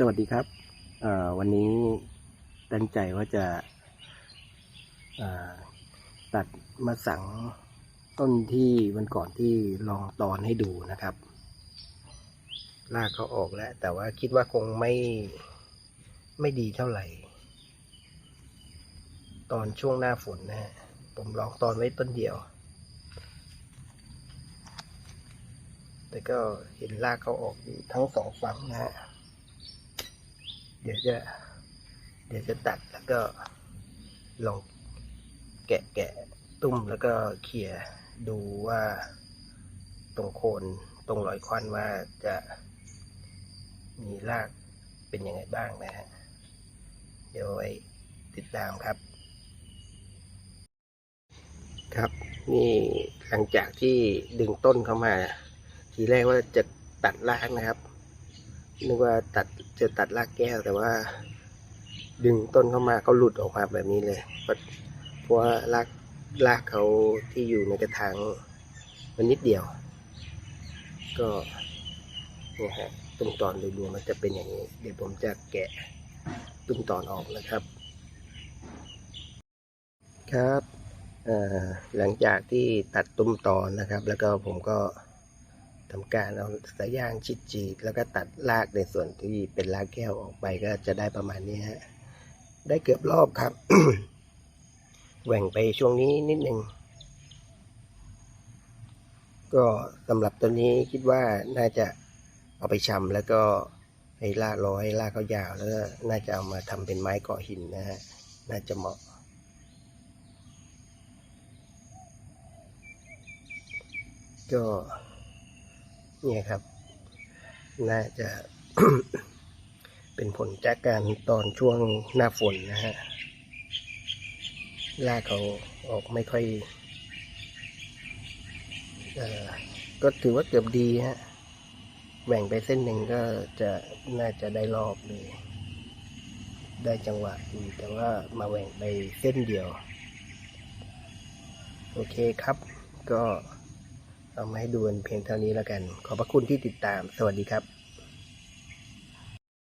สวัสดีครับวันนี้ตั้งใจว่าจะตัดมาสังต้นที่วันก่อนที่ลองตอนให้ดูนะครับ ลากเขาออกแล้ว แต่ว่าคิดว่าคงไม่ไม่ดีเท่าไหร่ ตอนช่วงหน้าฝนนะฮะผมลองตอนไว้ต้นเดียว แต่ก็เห็นลากเขาออกทั้งสองฝั่งนะฮะ เดี๋ยวจะ เดี๋ยวจะตัดแล้วก็ลองแกะแกะตุ้มแล้วก็เขี่ยดูว่าตรงโคนตรงรอยควันว่าจะมีรากเป็นยังไงบ้างนะฮะ เดี๋ยวไว้ติดตามครับ ครับนี่หลังจากที่ดึงต้นเข้ามา ทีแรกว่าจะตัดรากนะครับ นึกว่าตัดจะตัดรากแก้วแต่ว่าดึงต้นเข้ามาเขาหลุดออกมาแบบนี้เลย เพราะว่ารากรากเขาที่อยู่ในกระถางมันนิดเดียว ก็เนี่ยฮะตุ้มตอนดูๆมันจะเป็นอย่างนี้ เดี๋ยวผมจะแกะตุ้มตอนออกนะครับ ครับหลังจากที่ตัดตุ้มตอนนะครับ แล้วก็ผมก็ ทำการเอาสายยางชิดจีดแล้วก็ตัดรากในส่วนที่เป็นรากแก้วออกไปก็จะได้ประมาณนี้ฮะได้เกือบรอบครับ แหว่งไปช่วงนี้นิดหนึ่งก็สำหรับตัวนี้คิดว่าน่าจะเอาไปชำแล้วก็ให้รากร้อยรากเขายาวแล้วน่าจะเอามาทำเป็นไม้เกาะหินนะฮะน่าจะเหมาะ ก็ นี่ยครับ น่าจะเป็นผลจากการตอนช่วงหน้าฝนนะฮะรากเขาออกไม่ค่อยออก็ถือว่าเกือบดีฮะแหว่งไปเส้นหนึ่งก็จะน่าจะได้รอบเลย ได้จังหวะดีแต่ว่ามาแหว่งไปเส้นเดียว โอเคครับ ก็ เอามาให้ดูกันเพียงเท่านี้แล้วกัน ขอบพระคุณที่ติดตาม สวัสดีครับ